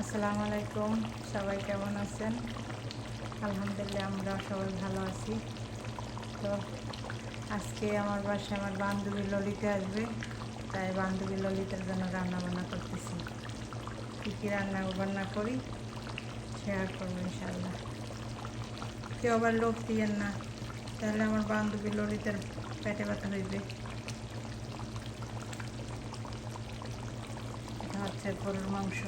আসসালামু আলাইকুম সবাই কেমন আছেন? আলহামদুলিল্লাহ, আমরা সবাই ভালো আছি। তো আজকে আমার বাসায় আমার বান্ধবী ললিতে আসবে, তাই বান্ধবী ললিতার জন্য রান্না বান্না করতেছি। কী কী রান্না বান্না করি শেয়ার করব ইনশাল্লাহ কেউ আবার লোভ দিয়েন না, তাহলে আমার বান্ধবী ললিতার পেটে ব্যথা হইবে। এটা হচ্ছে গরুর মাংস।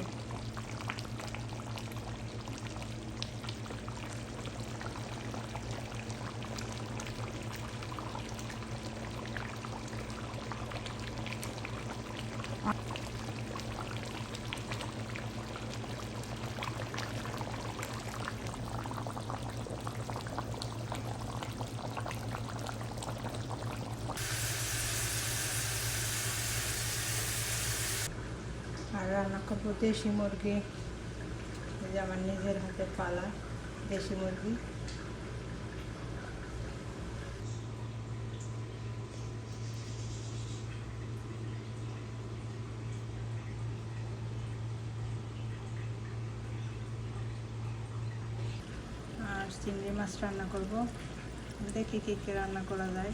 আর রান্না করব দেশি মুরগি। যে আমার নিজের হাতে পালা, দেশি মুরগি। আর চিংড়ি মাছ রান্না করব। দেখি কী কী রান্না করা যায়।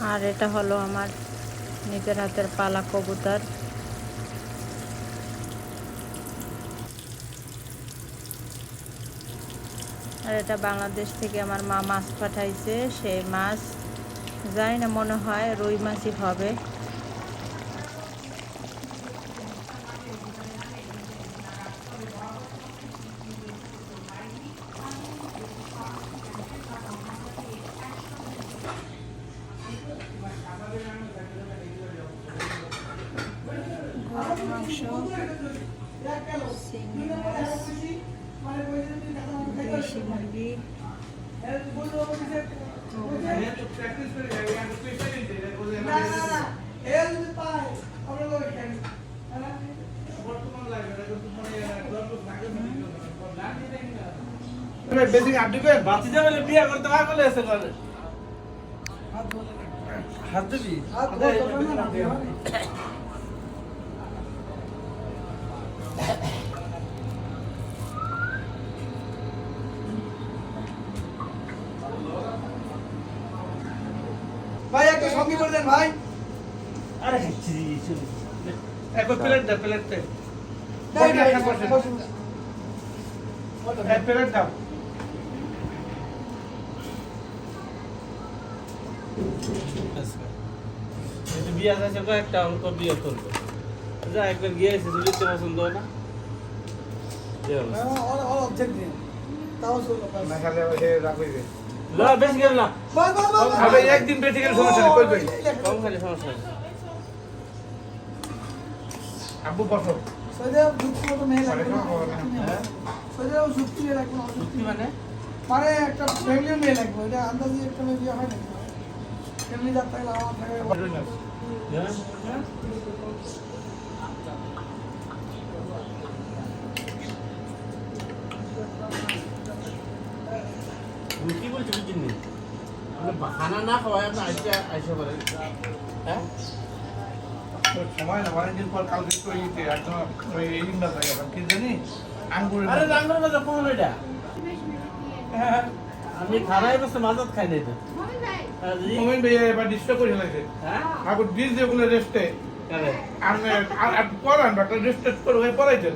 আর এটা হলো আমার নিজের হাতের পালা কবুতর। আর এটা বাংলাদেশ থেকে আমার মা মাছ পাঠাইছে, সেই মাছ। যাই না মনে হয় রুই মাছই হবে। মাংস চিংড়ি মাছ দেশি মুরগি বেশি হাত দিবে বাতি যাবে বিয়ে করতে পারলে এসে করে হাত দিবি ভাই একটা সঙ্গী করে দেন ভাই। আরে একবার প্লেট দে প্লেট দে। এক প্লেট দাও। বিয়ে আছে কয়েকটা অঙ্ক বিয়ে করব। যা একবার গিয়ে এসে যদি পছন্দ হয় না। কি অবস্থা? তাও না খালে রাখবে। না বেশি গেল না। বল বল বল খাবে একদিন বেশি গেলে সমস্যা নেই কই কই কম খালি সমস্যা নেই? আব্বু বসো। সৈদে যুক্তি মতো মেয়ে লাগবে না? হ্যাঁ? সৈদে যুক্তি মেয়ে লাগবে যুক্তি মানে? মানে একটা ফ্যামিলি মেয়ে লাগবে এটা আন্দাজে একটা মেয়ে বিয়ে হয় নাকি? ফ্যামিলি থাকলে আমার থাকে কি বলছো বুঝিনি খানা না খাওয়াই আপনি আইসা আইসা করেন হ্যাঁ? সময় না অনেকদিন পর কালকে তো ইতে একদম ওই এই দিনটা থাকে কি জানি? আঙ্গুর আরে কোন এটা। আমি খানাই বসে মাজাত খাই নাই তো? মোমেন ভাই এবার ডিস্টার্ব করে লাগছে হ্যাঁ? আবার দিস যে ওগুলো রেস্টে? আমি আর। আর পড়ান একটা রেস্ট করে পড়াইছেন।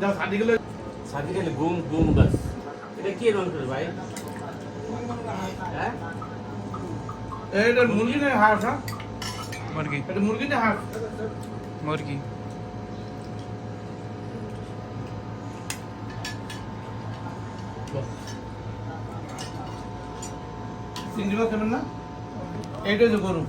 যা সাদি গুলো গেলে ঘুম ঘুম বাস। এটা কি রং করে ভাই? হ্যাঁ? এটা মুরগি না হাঁস হ্যাঁ? মুরগি। এটা মুরগি না হাঁস। মুরগি। চিংড়ি মাছ খাবেন না? এইটাই তো গরু।